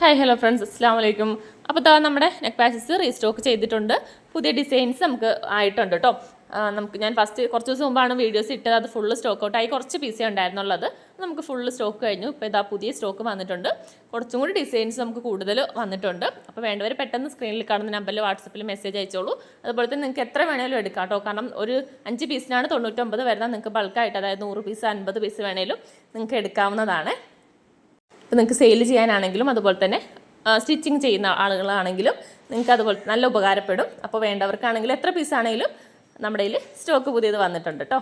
Hi hello friends അസ്സാം വലൈക്കും അപ്പോൾ താ നമ്മുടെ നെക്ക് പാച്ചസ് റീസ്റ്റോക്ക് ചെയ്തിട്ടുണ്ട്. പുതിയ ഡിസൈൻസ് നമുക്ക് ആയിട്ടുണ്ട് കേട്ടോ നമുക്ക് ഞാൻ ഫസ്റ്റ് കുറച്ച് ദിവസം മുമ്പാണ് വീഡിയോസ് ഇട്ടത്. അത് ഫുള്ള് സ്റ്റോക്ക് ഔട്ട് ആയി. കുറച്ച് പീസേ ഉണ്ടായിരുന്നുള്ളത്. നമുക്ക് ഫുള്ള് സ്റ്റോക്ക് കഴിഞ്ഞു. ഇപ്പോൾ ഇതാ പുതിയ സ്റ്റോക്ക് വന്നിട്ടുണ്ട്. കുറച്ചും കൂടി ഡിസൈൻസ് നമുക്ക് കൂടുതൽ വന്നിട്ടുണ്ട്. അപ്പോൾ വേണ്ടവർ പെട്ടെന്ന് സ്ക്രീനിൽ കാണുന്ന നമ്പറിൽ വാട്സപ്പിൽ മെസ്സേജ് അയച്ചോളൂ. അതുപോലെ തന്നെ നിങ്ങൾക്ക് എത്ര വേണേലും എടുക്കാം കേട്ടോ കാരണം ഒരു അഞ്ച് പീസിനാണ് തൊണ്ണൂറ്റൊമ്പത് വരുന്നത്. നിങ്ങൾക്ക് ബൾക്കായിട്ട് അതായത് നൂറ് പീസ് അൻപത് പീസ് വേണേലും നിങ്ങൾക്ക് എടുക്കാവുന്നതാണ്. ഇപ്പോൾ നിങ്ങൾക്ക് സെയിൽ ചെയ്യാനാണെങ്കിലും അതുപോലെ തന്നെ സ്റ്റിച്ചിങ് ചെയ്യുന്ന ആളുകളാണെങ്കിലും നിങ്ങൾക്ക് അതുപോലെ നല്ല ഉപകാരപ്പെടും. അപ്പോൾ വേണ്ടവർക്കാണെങ്കിലും എത്ര പീസ് ആണെങ്കിലും നമ്മുടെ കയ്യിൽ സ്റ്റോക്ക് പുതിയത് വന്നിട്ടുണ്ട് കേട്ടോ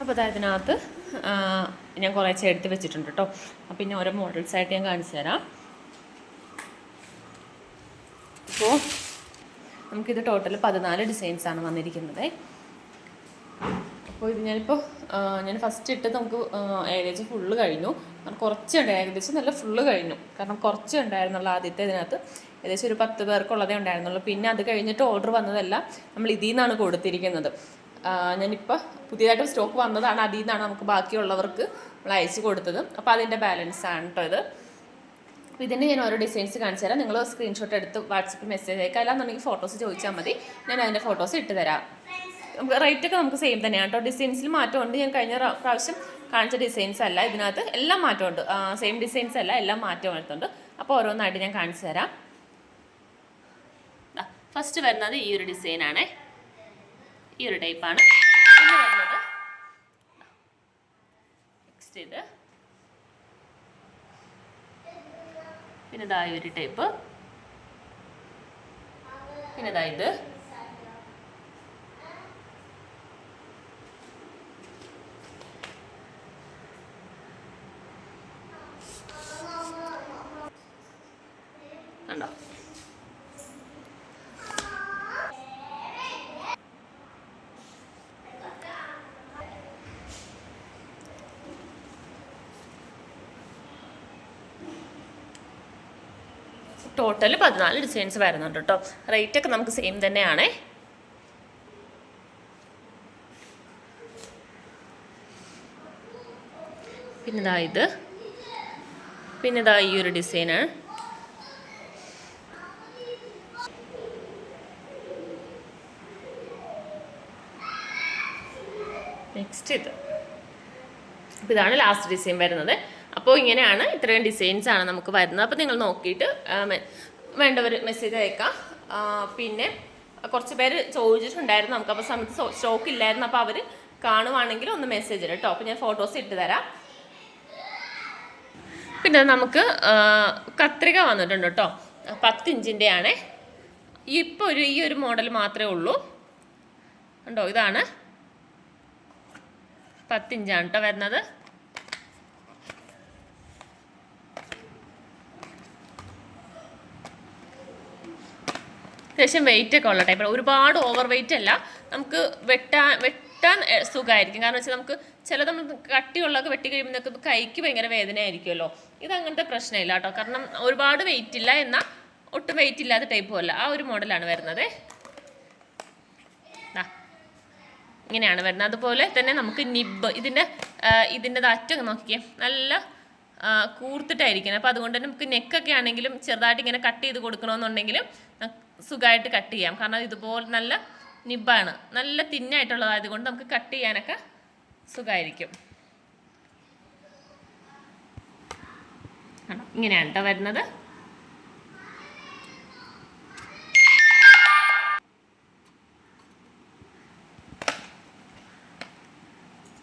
അപ്പോൾ അതായതിനകത്ത് ഞാൻ കുറേ എടുത്ത് വെച്ചിട്ടുണ്ട് കേട്ടോ അപ്പോൾ പിന്നെ ഓരോ മോഡൽസായിട്ട് ഞാൻ കാണിച്ചു തരാം. അപ്പോൾ നമുക്കിത് ടോട്ടൽ പതിനാല് ഡിസൈൻസാണ് വന്നിരിക്കുന്നത്. അപ്പോൾ ഇത് ഞാനിപ്പോൾ ഞാൻ ഫസ്റ്റ് ഇട്ട് നമുക്ക് ഏകദേശം ഫുള്ള് കഴിഞ്ഞു. കാരണം കുറച്ചുണ്ട് ഏകദേശം നല്ല ഫുള്ള് കഴിഞ്ഞു. കാരണം കുറച്ച് ഉണ്ടായിരുന്നുള്ളൂ ആദ്യത്തെ ഇതിനകത്ത്. ഏകദേശം ഒരു പത്ത് പേർക്കുള്ളതേ ഉണ്ടായിരുന്നുള്ളൂ. പിന്നെ അത് കഴിഞ്ഞിട്ട് ഓർഡർ വന്നതല്ല നമ്മൾ ഇതിൽ നിന്നാണ് കൊടുത്തിരിക്കുന്നത് ഞാനിപ്പോൾ പുതിയതായിട്ട് സ്റ്റോക്ക് വന്നതാണ് അതിൽ നിന്നാണ് നമുക്ക് ബാക്കിയുള്ളവർക്ക് നമ്മൾ അയച്ചു കൊടുത്തത്. അപ്പോൾ അതിന്റെ ബാലൻസ് ആണ് കേട്ടോ ഇത്. അപ്പോൾ ഇതിന്റെ ഞാൻ ഓരോ ഡിസൈൻസ് കാണിച്ചു തരാം. നിങ്ങൾ സ്ക്രീൻഷോട്ട് എടുത്ത് വാട്സപ്പിൽ മെസ്സേജ് അയക്കാം. അല്ലാന്നുണ്ടെങ്കിൽ ഫോട്ടോസ് ചോദിച്ചാൽ മതി. ഞാൻ അതിന്റെ ഫോട്ടോസ് ഇട്ട് തരാം. റേറ്റ് ഒക്കെ നമുക്ക് സെയിം തന്നെയാണ് കേട്ടോ. ഡിസൈൻസിൽ മാറ്റമുണ്ട്. ഞാൻ കഴിഞ്ഞ പ്രാ- പ്രാവശ്യം കാണിച്ച ഡിസൈൻസ് അല്ല. ഇതിനകത്ത് എല്ലാം മാറ്റമുണ്ട്. സെയിം ഡിസൈൻസ് അല്ല. എല്ലാം മാറ്റം വരുന്നുണ്ട്. അപ്പോൾ ഓരോന്നായിട്ട് ഞാൻ കാണിച്ചു തരാം. ഫസ്റ്റ് വരുന്നത് ഈ ഒരു ഡിസൈനാണ് ഈ ഒരു ടൈപ്പാണ് വരുന്നത് നെക്സ്റ്റ് ഇത്. പിന്നെ ഇതായ ഒരു ടൈപ്പ് പിന്നെ ഇതാ. കണ്ടോ ടോട്ടൽ പതിനാല് ഡിസൈൻസ് വരുന്നുണ്ട് കേട്ടോ. റേറ്റ് ഒക്കെ നമുക്ക് സെയിം തന്നെയാണേ. പിന്നെ ഇതാ. ഇത് പിന്നെ ഇതാ ഈ ഒരു ഡിസൈനാണ് നെക്സ്റ്റ് ഇത്. അപ്പോൾ ഇതാണ് ലാസ്റ്റ് ഡിസൈൻ വരുന്നത്. അപ്പോൾ ഇങ്ങനെയാണ് ഇത്രയും ഡിസൈൻസ് ആണ് നമുക്ക് വരുന്നത്. അപ്പോൾ നിങ്ങൾ നോക്കിയിട്ട് വേണ്ടവർ മെസ്സേജ് അയക്കാം. പിന്നെ കുറച്ച് പേര് ചോദിച്ചിട്ടുണ്ടായിരുന്നു നമുക്ക്. അപ്പോൾ സമയത്ത് സ്റ്റോക്ക് ഇല്ലായിരുന്നു. അപ്പോൾ അവർ കാണുവാണെങ്കിൽ ഒന്ന് മെസ്സേജ് ഇടും കേട്ടോ അപ്പോൾ ഞാൻ ഫോട്ടോസ് ഇട്ട് തരാം. പിന്നെ നമുക്ക് കത്രിക വന്നിട്ടുണ്ട് കേട്ടോ പത്ത് ഇഞ്ചിന്റെ ആണേ ഇപ്പോൾ ഒരു ഈ ഒരു മോഡൽ മാത്രമേ ഉള്ളൂ. ഉണ്ടോ ഇതാണ് പത്തിഞ്ചാണ് കേട്ടോ വരുന്നത്. അത്യാവശ്യം വെയിറ്റ് ഒക്കെ ഉള്ള ടൈപ്പ് ഒരുപാട് ഓവർ വെയിറ്റ് അല്ല. നമുക്ക് വെട്ടാൻ വെട്ടാൻ സുഖമായിരിക്കും കാരണം വെച്ചാൽ നമുക്ക് ചില നമ്മൾ കട്ടിയുള്ളതൊക്കെ വെട്ടി കഴിയുമ്പോഴേക്ക് കൈക്ക് ഭയങ്കര വേദനയായിരിക്കുമല്ലോ. ഇത് അങ്ങനത്തെ പ്രശ്നമില്ല കേട്ടോ കാരണം ഒരുപാട് വെയിറ്റ് ഇല്ല. എന്നാൽ ഒട്ടും വെയിറ്റ് ഇല്ലാത്ത ടൈപ്പും അല്ല. ആ ഒരു മോഡലാണ് വരുന്നത്. ഇങ്ങനെയാണ് വരുന്നത്. അതുപോലെ തന്നെ നമുക്ക് നിബ് ഇതിന്റെ ഇതിന്റെ അറ്റം നോക്കിക്കേ. നല്ല കൂർത്തിട്ടായിരിക്കണം. അപ്പോൾ അതുകൊണ്ട് തന്നെ നമുക്ക് നെക്കൊക്കെ ആണെങ്കിലും ചെറുതായിട്ട് ഇങ്ങനെ കട്ട് ചെയ്ത് കൊടുക്കണമെന്നുണ്ടെങ്കിലും സുഖമായിട്ട് കട്ട് ചെയ്യാം. കാരണം ഇതുപോലെ നല്ല നിബാണ് നല്ല തിന്നായിട്ടുള്ളതായതുകൊണ്ട് നമുക്ക് കട്ട് ചെയ്യാനൊക്കെ സുഖമായിരിക്കും? ഇങ്ങനെയാണ് കേട്ടോ വരുന്നത്.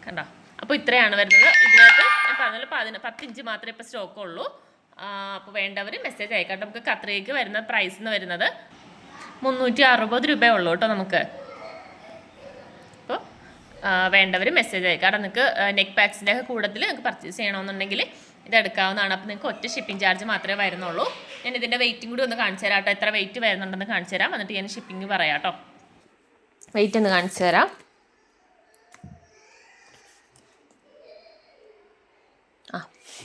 കണ്ടോ? അപ്പോൾ ഇത്രയാണ് വരുന്നത്. ഇതിനകത്ത് ഞാൻ പറഞ്ഞല്ലോ പതിന പത്ത് ഇഞ്ച് മാത്രമേ ഇപ്പോൾ സ്റ്റോക്ക് ഉള്ളൂ. അപ്പോൾ വേണ്ടവർ മെസ്സേജ് അയക്കാം. നമുക്ക് കത്രയ്ക്ക് വരുന്ന പ്രൈസ് എന്ന് വരുന്നത് മുന്നൂറ്റി അറുപത് രൂപയേ ഉള്ളൂ കേട്ടോ നമുക്ക്. അപ്പോൾ വേണ്ടവർ മെസ്സേജ് അയക്കാം. കാരണം നിങ്ങൾക്ക് നെക്ക് പാക്സിന്റെ ഒക്കെ കൂടുതൽ നിങ്ങൾക്ക് പർച്ചേസ് ചെയ്യണമെന്നുണ്ടെങ്കിൽ ഇത് എടുക്കാവുന്നതാണ്. അപ്പോൾ നിങ്ങൾക്ക് ഒറ്റ ഷിപ്പിംഗ് ചാർജ് മാത്രമേ വരുന്നുള്ളൂ. ഞാൻ ഇതിന്റെ വെയിറ്റും കൂടി ഒന്ന് കാണിച്ചു തരാം കേട്ടോ. എത്ര വെയിറ്റ് വരുന്നുണ്ടെന്ന് കാണിച്ചു തരാം. എന്നിട്ട് ഞാൻ ഷിപ്പിംഗ് പറയാം കേട്ടോ. വെയിറ്റ് ഒന്ന് കാണിച്ചു തരാം. ആ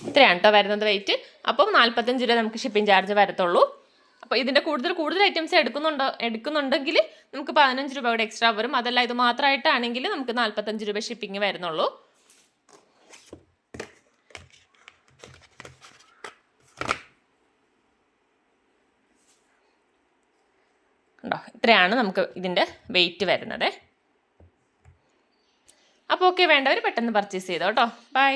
ഇത്രയാണ് കേട്ടോ വരുന്നത് വെയിറ്റ് അപ്പം നാൽപ്പത്തഞ്ച് രൂപ നമുക്ക് ഷിപ്പിംഗ് ചാർജ് വരത്തുള്ളൂ. അപ്പോൾ ഇതിന്റെ കൂടുതൽ കൂടുതൽ ഐറ്റംസ് എടുക്കുന്നുണ്ടോ എടുക്കുന്നുണ്ടെങ്കിൽ നമുക്ക് പതിനഞ്ച് രൂപ കൂടെ എക്സ്ട്രാ വരും. അതല്ല ഇത് മാത്രമായിട്ടാണെങ്കിൽ നമുക്ക് നാൽപ്പത്തഞ്ച് രൂപ ഷിപ്പിംഗ് വരുന്നുള്ളൂ. ഉണ്ടോ ഇത്രയാണ് നമുക്ക് ഇതിന്റെ വെയിറ്റ് വരുന്നത്. അപ്പോൾ ഓക്കെ വേണ്ടവർ പെട്ടെന്ന് പർച്ചേസ് ചെയ്തോ കേട്ടോ ബൈ